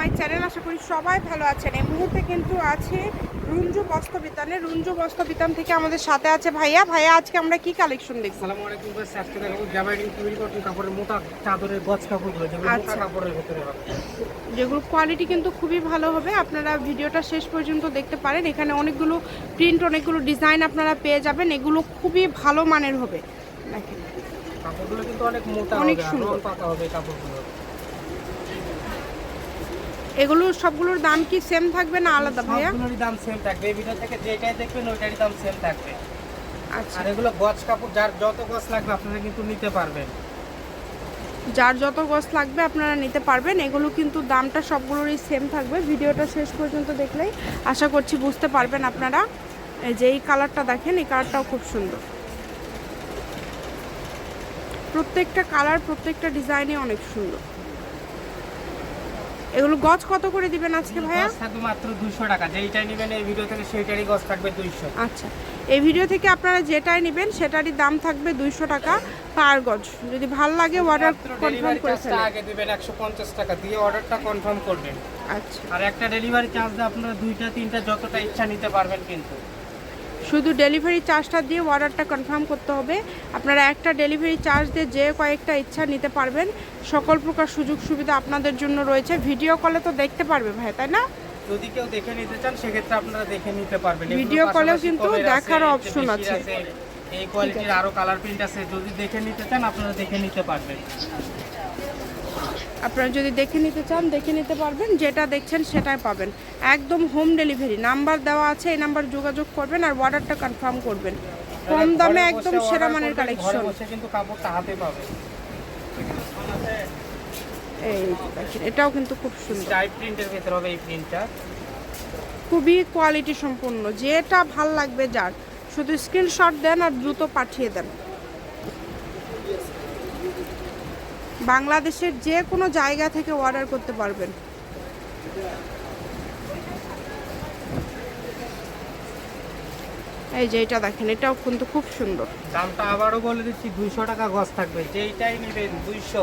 My channel আশা করি সবাই ভালো আছেন। এই মুহূর্তে কিন্তু আছে রুঞ্জু বস্ত্রবিতানে। রুঞ্জু বস্ত্রবিতান থেকে আমাদের সাথে আছে ভাইয়া। ভাইয়া আজকে আমরা কি কালেকশন দেখব? আসসালামু আলাইকুম ভাই আজকে দেখাবো জামাইডিং কাপড়ের মোটা চাদরের গজ কাপড়গুলো যেগুলো মোটা আচ্ছা। কাপড়ের ভিতরে হবে। যেগুলো কোয়ালিটি কিন্তু খুবই ভালো হবে। আপনারা ভিডিওটা শেষ পর্যন্ত দেখতে পারেন। এখানে অনেকগুলো প্রিন্ট অনেকগুলো ডিজাইন আপনারা পেয়ে যাবেন। এগুলো খুবই ভালো মানের হবে। দেখেন। কাপড়গুলো কিন্তু অনেক মোটা অনেক সুন্দর। পাতা হবে কাপড়গুলো। এগুলো সবগুলোর দাম কি সেম থাকবে না আলাদা ভাইয়া? সবগুলোরই দাম সেম থাকবে। এই ভিডিও থেকে যেটাই দেখবেন ওইটারই দাম সেম থাকবে। আচ্ছা। আর এগুলো গজ কাপড় যার যত গজ লাগবে আপনারা কিন্তু নিতে পারবেন। যার যত গছ লাগবে আপনারা নিতে পারবেন। এগুলো কিন্তু দামটা সবগুলোরই সেম থাকবে। ভিডিওটা শেষ পর্যন্ত দেখলেই আশা করছি বুঝতে পারবেন আপনারা। এই যে এই কালারটা দেখেন এই কালারটাও খুব সুন্দর। প্রত্যেকটা কালার প্রত্যেকটা ডিজাইনই অনেক সুন্দর। এগুলো গজ কত করে দিবেন আজকে ভাইয়া? থাকবে মাত্র দুইশো টাকা। যেইটাই নেবেন এই ভিডিও থেকে সেইটারই গজ থাকবে দুইশো। আচ্ছা। এই ভিডিও থেকে আপনারা যেটাই নেবেন সেটারই দাম থাকবে দুইশো টাকা পার গজ। যদি ভালো লাগে অর্ডার কনফার্ম করে ফেলেন। আগে দিবেন একশো পঞ্চাশ টাকা দিয়ে অর্ডারটা কনফার্ম করবেন। আচ্ছা। আর একটা ডেলিভারি চার্জ দিয়ে আপনারা দুইটা তিনটা যতটা ইচ্ছা নিতে পারবেন কিন্তু। শুধু ডেলিভারি চার্জটা দিয়ে অর্ডারটা কনফার্ম করতে হবে। আপনারা একটা ডেলিভারি চার্জ দিয়ে যে কয়েকটা ইচ্ছা নিতে পারবেন সকল প্রকার সুযোগ সুবিধা আপনাদের জন্য রয়েছে। ভিডিও কলে তো দেখতে পারবে ভাই তাই না? যদি কেউ দেখে নিতে চান সেক্ষেত্রে আপনারা দেখে নিতে পারবেন। ভিডিও কলেও কিন্তু option বেশির আছে। এই কোয়ালিটির আরও কালার প্রিন্ট আছে। যদি দেখে নিতে চান আপনারা দেখে নিতে পারবেন। আপনারা যদি দেখে নিতে চান দেখে নিতে পারবেন যেটা দেখছেন সেটাই পাবেন। একদম হোম ডেলিভারি নাম্বার দেওয়া আছে এই নাম্বার যোগাযোগ করবেন আর অর্ডারটা কনফার্ম করবেন। কম দামে একদম সেরা মানের কালেকশন কিন্তু কাপড়টা হাতে পাবে এই এটাও কিন্তু খুব সুন্দর। স্ট্রাইপ প্রিন্টের ভেতর হবে এই প্রিন্টটা খুবই কোয়ালিটি সম্পন্ন যেটা ভালো লাগবে যার। শুধু স্ক্রিনশট দেন আর দ্রুত পাঠিয়ে দেন। বাংলাদেশের যে কোনো জায়গা থেকে অর্ডার করতে পারবেন। এই যে এটা দেখেন, এটাও কিন্তু খুব সুন্দর। দামটা আবারও বলে দিচ্ছি, দুইশো টাকা গজ থাকবে। যেইটাই নেবেন দুইশো।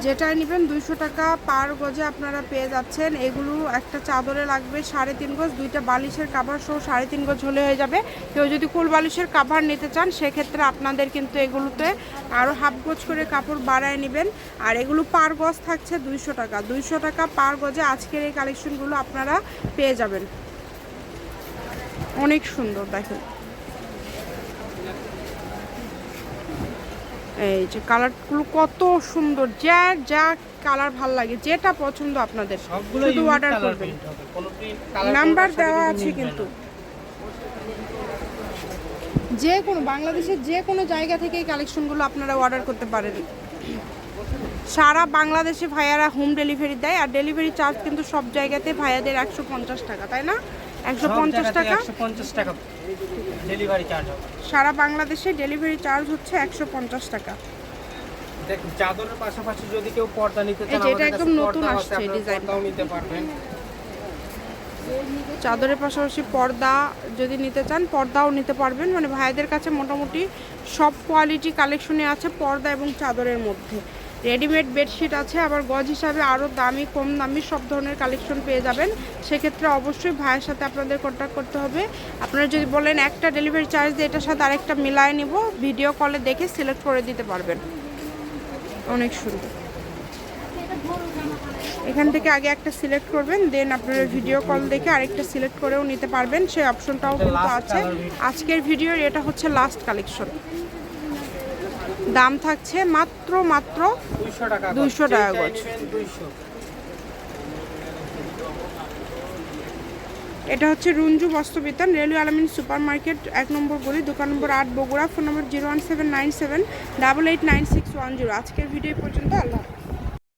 যেটাই নেবেন দুইশো টাকা পার গজে আপনারা পেয়ে যাচ্ছেন। এগুলো একটা চাদরে লাগবে সাড়ে তিন গজ, দুইটা বালিশের কাভার সহ সাড়ে তিন গজ হলে হয়ে যাবে। কেউ যদি কুল বালিশের কাভার নিতে চান, সেক্ষেত্রে আপনাদের কিন্তু এগুলোতে আরও হাফ গজ করে কাপড় বাড়ায় নেবেন। আর এগুলো পার গজ থাকছে দুইশো টাকা। দুইশো টাকা পার গজে আজকের এই কালেকশনগুলো আপনারা পেয়ে যাবেন। অনেক সুন্দর, দেখেন। এই যে কালারগুলো কত সুন্দর যা যা কালার ভালো লাগে যেটা পছন্দ আপনাদের সবগুলো শুধু অর্ডার করবেন। নাম্বার দেওয়া আছে কিন্তু। যে কোনো বাংলাদেশের যে কোনো জায়গা থেকে এই কালেকশনগুলো আপনারা অর্ডার করতে পারেন। সারা বাংলাদেশে ভাইয়ারা হোম ডেলিভারি দেয় আর ডেলিভারি চার্জ কিন্তু সব জায়গাতে ভাইয়াদের একশো পঞ্চাশ টাকা তাই না? একশো পঞ্চাশ টাকা? একশো পঞ্চাশ টাকা ডেলিভারি চার্জ হবে। সারা বাংলাদেশে ডেলিভারি চার্জ হচ্ছে একশো পঞ্চাশ টাকা। চাদরের পাশাপাশি যদি কেউ পর্দা নিতে চান এটা একদম নতুন আসছে নিতে পারবেন। চাদরের পাশাপাশি পর্দা যদি নিতে চান পর্দাও নিতে পারবেন। মানে ভাইদের কাছে মোটামুটি সব কোয়ালিটি কালেকশনে আছে পর্দা এবং চাদরের মধ্যে। রেডিমেড বেডশিট আছে আবার গজ হিসাবে আরও দামি কম দামি সব ধরনের কালেকশন পেয়ে যাবেন। সেক্ষেত্রে অবশ্যই ভাইয়ের সাথে আপনাদের কন্ট্যাক্ট করতে হবে। আপনারা যদি বলেন একটা ডেলিভারি চার্জ দিয়ে এটার সাথে আরেকটা মিলায় নিব ভিডিও কলে দেখে সিলেক্ট করে দিতে পারবেন। অনেক সুন্দর। এখান থেকে আগে একটা সিলেক্ট করবেন দেন আপনারা ভিডিও কল দেখে আরেকটা সিলেক্ট করেও নিতে পারবেন। সেই অপশনটাও কিন্তু আছে। আজকের ভিডিওর এটা হচ্ছে লাস্ট কালেকশন দাম থাকছে মাত্র মাত্র দুইশো টাকা 200 টাকা গজ। এটা হচ্ছে Runju Bastrabitan railway Alamin super market এক নম্বর গলি দোকান নম্বর আট বগুড়া ফোন নম্বর zero one seven nine seven double eight nine six one zero আজকের ভিডিও পর্যন্ত আল্লাহ।